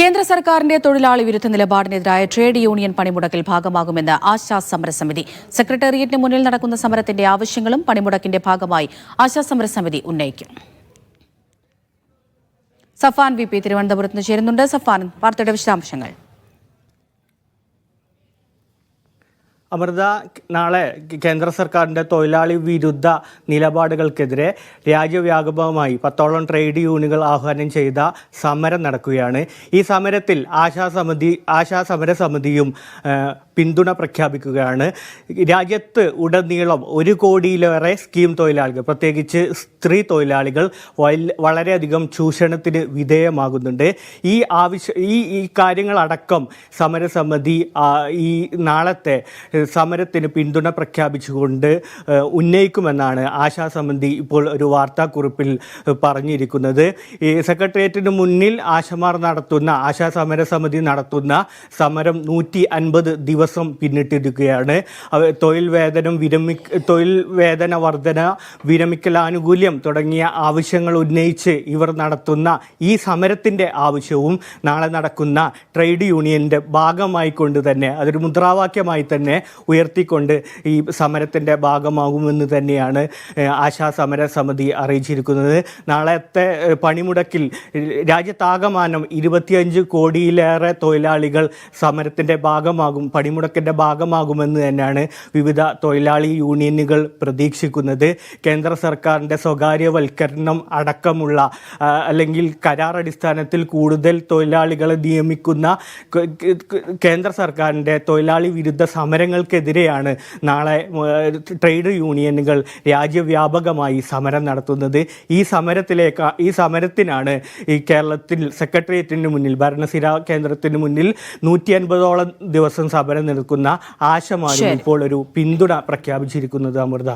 കേന്ദ്ര സർക്കാരിന്റെ തൊഴിലാളി വിരുദ്ധ നിലപാടിനെതിരായ ട്രേഡ് യൂണിയൻ പണിമുടക്കിൽ ഭാഗമാകുമെന്ന് ആശാ സമരസമിതി സെക്രട്ടേറിയറ്റിന് മുന്നിൽ നടക്കുന്ന സമരത്തിന്റെ ആവശ്യങ്ങളും പണിമുടക്കിന്റെ ഭാഗമായി ആശാ സമരസമിതി ഉന്നയിക്കും. സഫാൻ വി പി തിരുവനന്തപുരത്ത് ചേരുന്നുണ്ട്. സഫാൻ വാർത്തയുടെ വിശദാംശങ്ങൾ. അമൃത നാളെ കേന്ദ്ര സർക്കാരിന്റെ തൊഴിലാളി വിരുദ്ധ നിലപാടുകൾക്കെതിരെ രാജ്യവ്യാപകമായി പത്തോളം ട്രേഡ് യൂണിയനുകൾ ആഹ്വാനം ചെയ്ത സമരം നടക്കുകയാണ്. ഈ സമരത്തിൽ ആശാസമിതി ആശാ സമര സമിതിയും പിന്തുണ പ്രഖ്യാപിക്കുകയാണ്. രാജ്യത്ത് ഉടനീളം ഒരു കോടിയിലേറെ സ്കീം തൊഴിലാളികൾ പ്രത്യേകിച്ച് സ്ത്രീ തൊഴിലാളികൾ വളരെയധികം ചൂഷണത്തിന് വിധേയമാകുന്നുണ്ട്. ഈ ആവശ്യ ഈ ഈ കാര്യങ്ങളടക്കം സമരസമിതി ഈ നാളത്തെ സമരത്തിന് പിന്തുണ പ്രഖ്യാപിച്ചുകൊണ്ട് ഉന്നയിക്കുമെന്നാണ് ആശാ ആശാസമിതി ഇപ്പോൾ ഒരു വാർത്താക്കുറിപ്പിൽ പറഞ്ഞിരിക്കുന്നത്. ഈ സെക്രട്ടേറിയറ്റിന് മുന്നിൽ ആശമാർ നടത്തുന്ന ആശാ സമര സമിതി നടത്തുന്ന സമരം നൂറ്റി അൻപത് ദിവസം പിന്നിട്ടിരിക്കുകയാണ്. തൊഴിൽ വേതനം വിരമി തൊഴിൽ വേതന വർധന വിരമിക്കലാനുകൂല്യം തുടങ്ങിയ ആവശ്യങ്ങൾ ഉന്നയിച്ച് ഇവർ നടത്തുന്ന ഈ സമരത്തിന്റെ ആവശ്യവും നാളെ നടക്കുന്ന ട്രേഡ് യൂണിയന്റെ ഭാഗമായി കൊണ്ട് തന്നെ അതൊരു മുദ്രാവാക്യമായി തന്നെ ഉയർത്തിക്കൊണ്ട് ഈ സമരത്തിന്റെ ഭാഗമാകുമെന്ന് തന്നെയാണ് ആശാ സമര സമിതി അറിയിച്ചിരിക്കുന്നത്. നാളത്തെ പണിമുടക്കിൽ രാജ്യത്താകമാനം ഇരുപത്തിയഞ്ച് കോടിയിലേറെ തൊഴിലാളികൾ സമരത്തിന്റെ ഭാഗമാകും പണിമുടക്കിന്റെ ഭാഗമാകുമെന്ന് തന്നെയാണ് വിവിധ തൊഴിലാളി യൂണിയനുകൾ പ്രതീക്ഷിക്കുന്നത്. കേന്ദ്ര സർക്കാരിന്റെ സ്വകാര്യവൽക്കരണം അടക്കമുള്ള അല്ലെങ്കിൽ കരാർ അടിസ്ഥാനത്തിൽ കൂടുതൽ തൊഴിലാളികളെ നിയമിക്കുന്ന കേന്ദ്ര സർക്കാരിന്റെ തൊഴിലാളി വിരുദ്ധ സമരങ്ങൾക്കെതിരെയാണ് നാളെ ട്രേഡ് യൂണിയനുകൾ രാജ്യവ്യാപകമായി സമരം നടത്തുന്നത്. ഈ സമരത്തിലേക്ക് ഈ സമരത്തിനാണ് ഈ കേരളത്തിൽ സെക്രട്ടേറിയറ്റിന് മുന്നിൽ ഭരണസിര കേന്ദ്രത്തിന് മുന്നിൽ നൂറ്റി അൻപതോളം ദിവസം സമരം നിൽക്കുന്ന ആശമാരും ഇപ്പോൾ ഒരു പിന്തുണ പ്രഖ്യാപിച്ചിരിക്കുന്നത് അമൃത.